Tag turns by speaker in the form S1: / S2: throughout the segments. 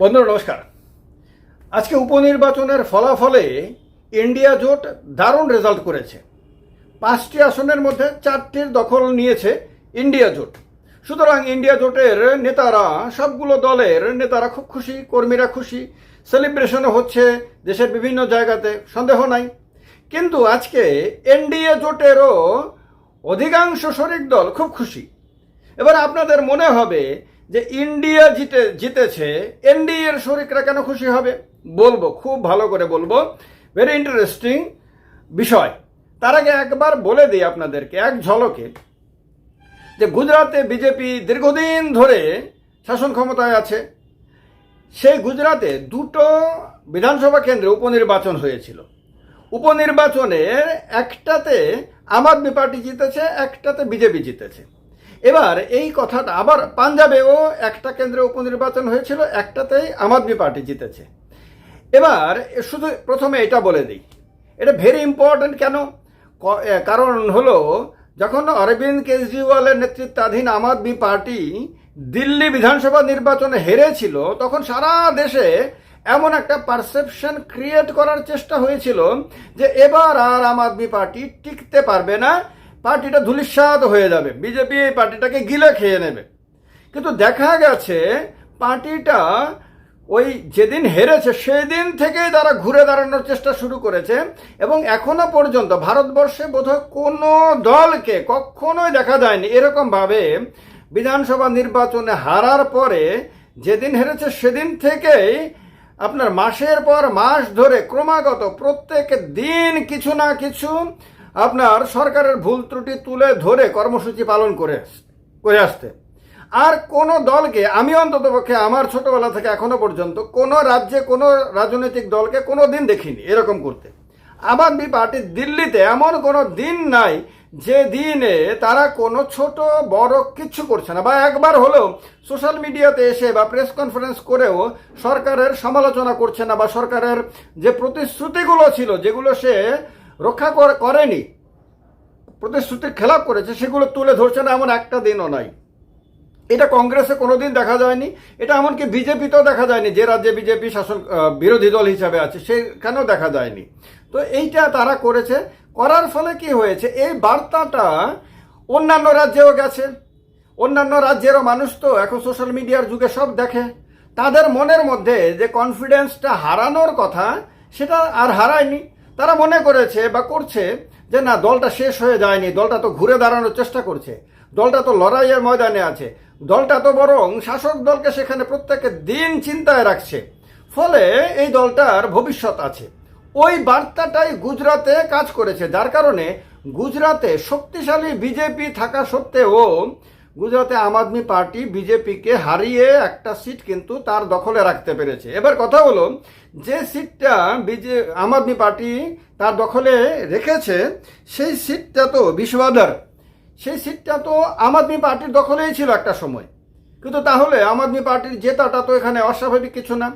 S1: বন্ধুরা, নমস্কার। আজকে উপনির্বাচনের ফলাফলে ইন্ডিয়া জোট দারুণ রেজাল্ট করেছে। পাঁচটি আসনের মধ্যে চারটির দখল নিয়েছে ইন্ডিয়া জোট। সুতরাং ইন্ডিয়া জোটের নেতারা, সবগুলো দলের নেতারা খুব খুশি, কর্মীরা খুশি। সেলিব্রেশনও হচ্ছে দেশের বিভিন্ন জায়গাতে, সন্দেহ নাই। কিন্তু আজকে এনডিএ জোটেরও অধিকাংশ শরিক দল খুব খুশি। এবার আপনাদের মনে হবে যে ইন্ডিয়া জিতে, জিতেছে, এনডিএর শরিকরা কেন খুশি হবে? বলব, খুব ভালো করে বলব। ভেরি ইন্টারেস্টিং বিষয়। তার আগে একবার বলে দিই আপনাদেরকে এক ঝলকে, যে গুজরাতে বিজেপি দীর্ঘদিন ধরে শাসন ক্ষমতায় আছে। সেই গুজরাতে দুটো বিধানসভা কেন্দ্রে উপনির্বাচন হয়েছিল। উপনির্বাচনের একটাতে আম আদমি পার্টি জিতেছে, একটাতে বিজেপি জিতেছে। এবার এই কথাটা আবার পাঞ্জাবেও একটা কেন্দ্রে উপনির্বাচন হয়েছিল, একটাতেই আম আদমি পার্টি জিতেছে। এবার শুধু প্রথমে এটা বলে দিই, এটা ভেরি ইম্পর্ট্যান্ট কেন? কারণ হলো যখন অরবিন্দ কেজরিওয়ালের নেতৃত্বাধীন আম আদমি পার্টি দিল্লি বিধানসভা নির্বাচনে হেরেছিল, তখন সারা দেশে এমন একটা পারসেপশন ক্রিয়েট করার চেষ্টা হয়েছিল যে এবার আর আম আদমি পার্টি টিকতে পারবে না। পার্টিটা ধুলিস্বাদ হয়ে যাবে। বিজেপি এই পার্টিটাকে গিলে খেয়ে নেবে। কিন্তু দেখা গেছে, পার্টিটা ওই যেদিন হেরেছে সেই দিন থেকেই তারা ঘুরে দাঁড়ানোর চেষ্টা শুরু করেছে এবং এখনও পর্যন্ত ভারতবর্ষে বোধহয় কোনো দলকে কখনোই দেখা যায়নি। এরকমভাবে বিধানসভা নির্বাচনে হারার পরে যেদিন হেরেছে, সেদিন থেকেই আপনার মাসের পর মাস ধরে ক্রমাগত প্রত্যেক দিন কিছু না কিছু আপনার সরকারের ভুল ত্রুটি তুলে ধরে কর্মসূচি পালন করে করে আসতে। আর কোনো দলকে, আমি অন্তত পক্ষে আমার ছোটবেলা থেকে এখনও পর্যন্ত কোনো রাজ্যে, কোনো রাজনৈতিক দলকে কোনো দিন দেখিনি এরকম করতে। আম আদমি পার্টি দিল্লিতে এমন কোনো দিন নাই যে দিনে তারা কোনো ছোট, বড় কিচ্ছু করছে না। বা একবার হলেও সোশ্যাল মিডিয়াতে এসে বা প্রেস কনফারেন্স করেও সরকারের সমালোচনা করছে না বা সরকারের যে প্রতিশ্রুতিগুলো ছিল, যেগুলো সে রক্ষা করেনি। প্রতিশ্রুতির খেলাপ করেছে, সেগুলো তুলে ধরছে না, এমন একটা দিনও নাই। এটা কংগ্রেসে কোনোদিন দেখা যায়নি, এটা এমনকি বিজেপিতেও দেখা যায়নি, যে রাজ্যে বিজেপি শাসন বিরোধী দল হিসাবে আছে সেখানেও দেখা যায়নি? তো এইটা তারা করেছে, করার ফলে কি হয়েছে, এই বার্তাটা অন্যান্য রাজ্যেও গেছে, অন্যান্য রাজ্যেরও মানুষ তো এখন সোশ্যাল মিডিয়ার যুগে সব দেখে। তাদের মনের মধ্যে যে কনফিডেন্সটা হারানোর কথা, সেটা আর হারায়নি। তারা মনে করেছে বা করছে যে না, দলটা শেষ হয়ে যায়নি, দলটা তো ঘুরে দাঁড়ানোর চেষ্টা করছে, দলটা তো লড়াইয়ের ময়দানে আছে, দলটা তো বরং শাসক দলকে সেখানে প্রত্যেকের দিন চিন্তায় রাখছে, ফলে এই দলটার ভবিষ্যৎ আছে। ওই বার্তাটাই গুজরাতে কাজ করেছে, যার কারণে গুজরাতে শক্তিশালী বিজেপি থাকা সত্ত্বেও গুজরাতে আম আদমি পার্টি বিজেপিকে হারিয়ে একটা সিট কিন্তু তার দখলে রাখতে পেরেছে। এবার কথা হলো, যে সিটটা বিজে, আম আদমি পার্টি তার দখলে রেখেছে, সেই সিটটা তো বিশ্ববাদার সেই সিটটা তো আম আদমি পার্টির দখলেই ছিল একটা সময়। কিন্তু তাহলে আম আদমি পার্টির জেতাটা তো এখানে অস্বাভাবিক কিছু না?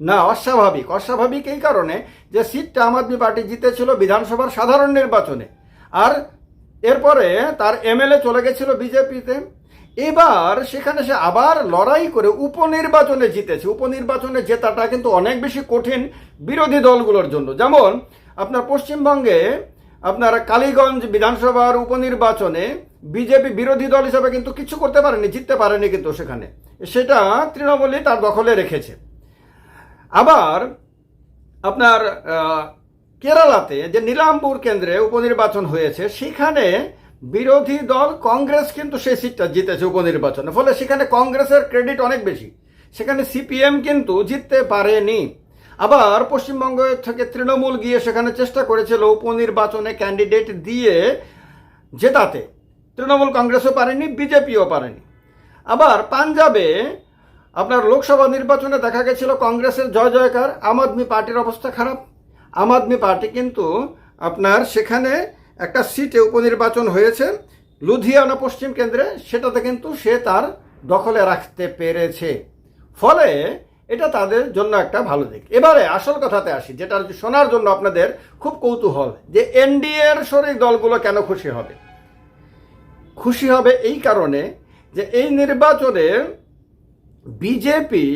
S1: না, অস্বাভাবিক। অস্বাভাবিক এই কারণে যে সিটটা আম আদমি পার্টি জিতেছিল বিধানসভার সাধারণ নির্বাচনে। আর এরপরে তার এমএলএ চলে গেছিল বিজেপিতে। এবার সেখানে সে আবার লড়াই করে উপনির্বাচনে জিতেছে। উপনির্বাচনে জেতাটা কিন্তু অনেক বেশি কঠিন বিরোধী দলগুলোর জন্য। যেমন আপনার পশ্চিমবঙ্গে আপনার কালীগঞ্জ বিধানসভার উপনির্বাচনে বিজেপি বিরোধী দল হিসাবে কিন্তু কিছু করতে পারেনি, জিততে পারেনি কিন্তু সেখানে। সেটা তৃণমূলই তার দখলে রেখেছে। আবার আপনার কেরালাতে যে নীলাম্বুর কেন্দ্রে উপনির্বাচন হয়েছে, সেখানে বিরোধী দল কংগ্রেস কিন্তু সেই সিটটা জিতেছে উপনির্বাচনে। ফলে সেখানে কংগ্রেসের ক্রেডিট অনেক বেশি। সেখানে সিপিএম কিন্তু জিততে পারেনি। আবার পশ্চিমবঙ্গ থেকে তৃণমূল গিয়ে সেখানে চেষ্টা করেছিল উপনির্বাচনে ক্যান্ডিডেট দিয়ে জেতাতে। তৃণমূল কংগ্রেসও পারেনি, বিজেপিও পারেনি। আবার পাঞ্জাবে আপনার লোকসভা নির্বাচনে দেখা গেছিল কংগ্রেসের জয় জয়কার। আম আদমি পার্টির অবস্থা খারাপ। আম আদমি পার্টি কিন্তু আপনার সেখানে একটা সিটে উপনির্বাচন হয়েছে, লুধিয়ানা পশ্চিম কেন্দ্রে, সেটাতে কিন্তু সে তার দখলে রাখতে পেরেছে। ফলে এটা তাদের জন্য একটা ভালো দিক। এবারে আসল কথাতে আসি, যেটা শোনার জন্য আপনাদের খুব কৌতূহল, যে এনডিএর শরিক দলগুলো কেন খুশি হবে? খুশি হবে এই কারণে যে এই নির্বাচনে বিজেপি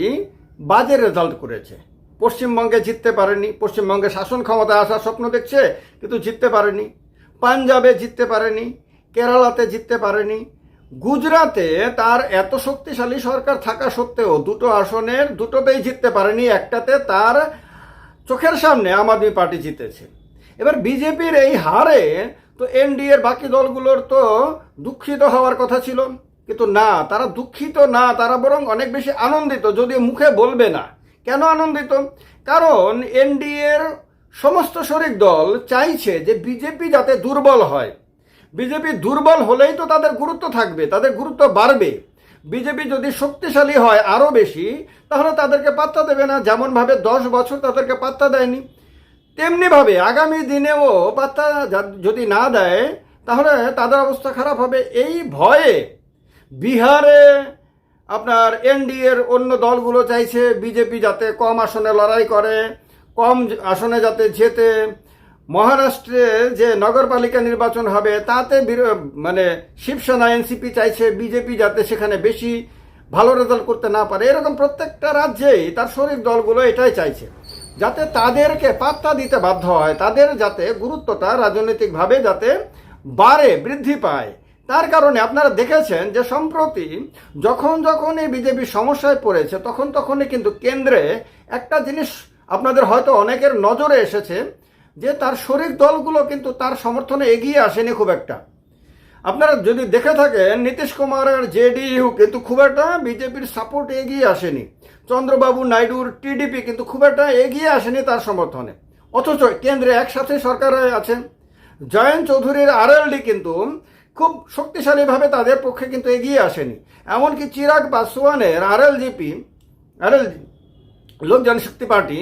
S1: বাজে রেজাল্ট করেছে। পশ্চিমবঙ্গে জিততে পারেনি, পশ্চিমবঙ্গে শাসন ক্ষমতা আসার স্বপ্ন দেখছে, কিন্তু জিততে পারেনি। পাঞ্জাবে জিততে পারেনি, কেরালাতে জিততে পারেনি। গুজরাতে তার এত শক্তিশালী সরকার থাকা সত্ত্বেও দুটো আসনের দুটোতেই জিততে পারেনি, একটাতে তার চোখের সামনে আম আদমি পার্টি জিতেছে। এবার বিজেপির এই হারে তো এনডিএর বাকি দলগুলোর তো দুঃখিত হওয়ার কথা ছিল। কিন্তু না, তারা দুঃখিত না, তারা বরং অনেক বেশি আনন্দিত, যদিও মুখে বলবে না। কেন আনন্দিত? কারণ এনডিএর সমস্ত শরিক দল চাইছে যে বিজেপি যাতে দুর্বল হয়। বিজেপি দুর্বল হলেই তো তাদের গুরুত্ব থাকবে, তাদের গুরুত্ব বাড়বে। বিজেপি যদি শক্তিশালী হয় আরও বেশি, তাহলে তাদেরকে পাত্তা দেবে না। যেমনভাবে দশ বছর তাদেরকে পাত্তা দেয়নি, তেমনিভাবে আগামী দিনেও পাত্তা যদি না দেয়, তাহলে তাদের অবস্থা খারাপ হবে। এই ভয়ে বিহারে আপনার এনডিএর অন্য দলগুলো চাইছে বিজেপি যাতে কম আসনে লড়াই করে। কম আসনে যাতে যেতে মহারাষ্ট্রে যে নগরপালিকা নির্বাচন হবে, তাতে মানে শিবসেনা, এনসিপি চাইছে, বিজেপি যাতে সেখানে বেশি ভালো রেজাল্ট করতে না পারে। এরকম প্রত্যেকটা রাজ্যেই তার শরীর দলগুলো এটাই চাইছে। যাতে তাদেরকে পাত্তা দিতে বাধ্য হয়, তাদের যাতে গুরুত্বটা রাজনৈতিকভাবে যাতে বাড়ে, বৃদ্ধি পায়। তার কারণে আপনারা দেখেছেন যে সম্প্রতি যখন যখন এই বিজেপি সমস্যায় পড়েছে, তখন তখনই কিন্তু কেন্দ্রে একটা জিনিস আপনাদের হয়তো অনেকের নজরে এসেছে যে তার শরিক দলগুলো কিন্তু তার সমর্থনে এগিয়ে আসেনি খুব একটা। আপনারা যদি দেখে থাকেন, নীতিশ কুমারের জেডিইউ কিন্তু খুব একটা বিজেপির সাপোর্ট এগিয়ে আসেনি। চন্দ্রবাবু নাইডুর টিডিপি কিন্তু খুব একটা এগিয়ে আসেনি তার সমর্থনে। অথচ কেন্দ্রে একসাথে সরকারে আছেন। জয়ন্ত চৌধুরীর আরএলডি কিন্তু খুব শক্তিশালীভাবে তাদের পক্ষে কিন্তু এগিয়ে আসেনি। এমনকি চিরাগ পাসওয়ানের আরএলজিপি আরএল লোক জনশক্তি পার্টি,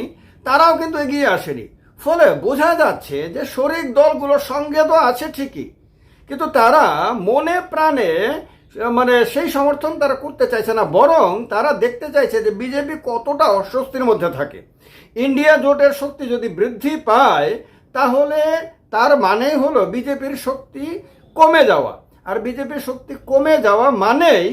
S1: তারাও কিন্তু এগিয়ে আসেনি। ফলে বোঝা যাচ্ছে যে শরিক দলগুলোর সঙ্গে তো আছে ঠিকই, কিন্তু তারা মনে প্রাণে মানে সেই সমর্থন তারা করতে চাইছে না, বরং তারা দেখতে চাইছে যে বিজেপি কতটা অস্বস্তির মধ্যে থাকে। ইন্ডিয়া জোটের শক্তি যদি বৃদ্ধি পায়, তাহলে তার মানে হলো বিজেপির শক্তি কমে যাওয়া। আর বিজেপির শক্তি কমে যাওয়া মানেই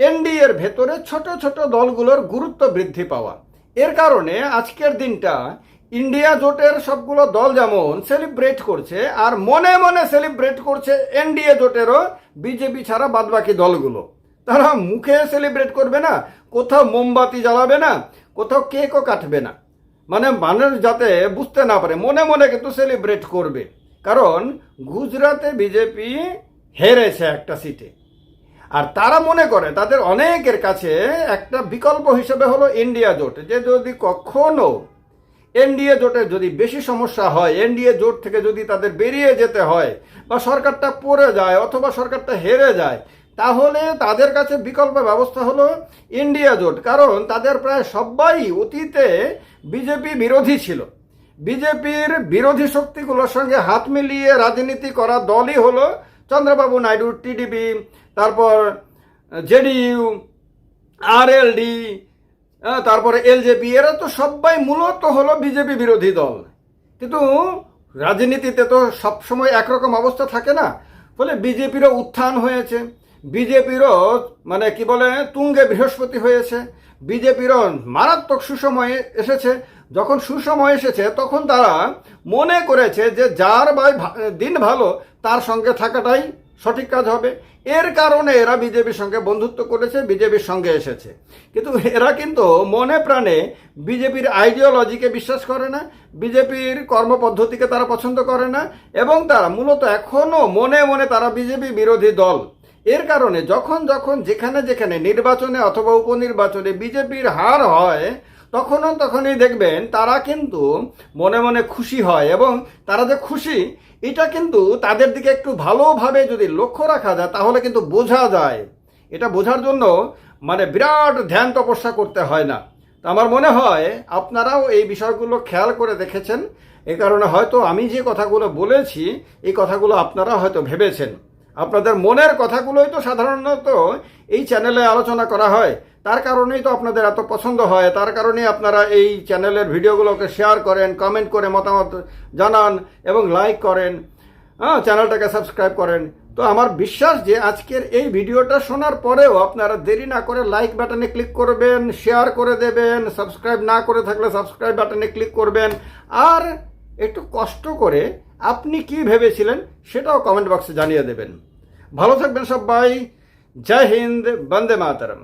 S1: এনডিএর ভেতরে ছোট ছোট দলগুলোর গুরুত্ব বৃদ্ধি পাওয়া। এর কারণে আজকের দিনটা ইন্ডিয়া জোটের সবগুলো দল যেমন সেলিব্রেট করছে আর মনে মনে সেলিব্রেট করছে এনডিএ জোটেরও বিজেপি ছাড়া বাদবাকি দলগুলো। তারা মুখে সেলিব্রেট করবে না, কোথাও মোমবাতি জ্বালাবে না, কোথাও কেকও কাটবে না। মানে মানুষ যাতে বুঝতে না পারে, মনে মনে কিন্তু সেলিব্রেট করবে। কারণ গুজরাতে বিজেপি হেরেছে একটা সিটে। আর তারা মনে করে, তাদের অনেকের কাছে একটা বিকল্প হিসেবে হলো ইন্ডিয়া জোট, যে যদি কখনো এনডিএ জোটের যদি বেশি সমস্যা হয় এনডিএ জোট থেকে যদি তাদের বেরিয়ে যেতে হয়, বা সরকারটা পড়ে যায় অথবা সরকারটা হেরে যায়, তাহলে তাদের কাছে বিকল্প ব্যবস্থা হলো ইন্ডিয়া জোট। কারণ তাদের প্রায় সবাই অতীতে বিজেপি বিরোধী ছিল। বিজেপির বিরোধী শক্তিগুলোর সঙ্গে হাত মিলিয়ে রাজনীতি করা দলই হলো চন্দ্রবাবু নাইডু টিডিপি তারপর জেডিইউ, আরএলডি তারপরে এলজেপি, এরা তো সবাই মূলত হলো বিজেপি বিরোধী দল। কিন্তু রাজনীতিতে তো সবসময় একরকম অবস্থা থাকে না। ফলে বিজেপিরও উত্থান হয়েছে। বিজেপিরও মানে কি বলে, তুঙ্গে বৃহস্পতি হয়েছে। বিজেপিরও মারাত্মক সুসময়ে এসেছে। যখন সুসময় এসেছে, তখন তারা মনে করেছে যে যার ভা- দিন ভালো, তার সঙ্গে থাকাটাই সঠিক কাজ হবে। এর কারণে এরা বিজেপির সঙ্গে বন্ধুত্ব করেছে, বিজেপির সঙ্গে এসেছে। কিন্তু এরা কিন্তু মনে প্রাণে বিজেপির আইডিওলজিকে বিশ্বাস করে না, বিজেপির কর্মপদ্ধতিকে তারা পছন্দ করে না, এবং তারা মূলত এখনও মনে মনে তারা বিজেপি বিরোধী দল। এর কারণে যখন যখন যেখানে যেখানে নির্বাচনে অথবা উপনির্বাচনে বিজেপির হার হয়, তখনও তখনই দেখবেন তারা কিন্তু মনে মনে খুশি হয়, এবং তারা যে খুশি এটা কিন্তু তাদের দিকে একটু ভালোভাবে যদি লক্ষ্য রাখা যায়, তাহলে কিন্তু বোঝা যায়। এটা বোঝার জন্য মানে বিরাট ধ্যান তপস্যা করতে হয় না। তো আমার মনে হয় আপনারাও এই বিষয়গুলো খেয়াল করে দেখেছেন। এ কারণে হয়তো আমি যে কথাগুলো বলেছি, এই কথাগুলো আপনারা হয়তো ভেবেছেন। আপনাদের মনের কথাগুলোই তো সাধারণত এই চ্যানেলে আলোচনা করা হয়। তার কারণেই তো আপনাদের এত পছন্দ হয়। তার কারণেই আপনারা এই চ্যানেলের ভিডিওগুলোকে শেয়ার করেন কমেন্ট করে মতামত জানান এবং লাইক করেন। হ্যাঁ চ্যানেলটাকে সাবস্ক্রাইব করেন। তো আমার বিশ্বাস যে আজকের এই ভিডিওটা শোনার পরেও আপনারা দেরি না করে লাইক বাটনে ক্লিক করবেন শেয়ার করে দেবেন সাবস্ক্রাইব না করে থাকলে সাবস্ক্রাইব বাটনে ক্লিক করবেন। আর একটু কষ্ট করে আপনি কি ভেবেছিলেন সেটাও কমেন্ট বক্সে জানিয়ে দেবেন। ভালো থাকবেন সবাই। জয় হিন্দ, বন্দে মাতরম।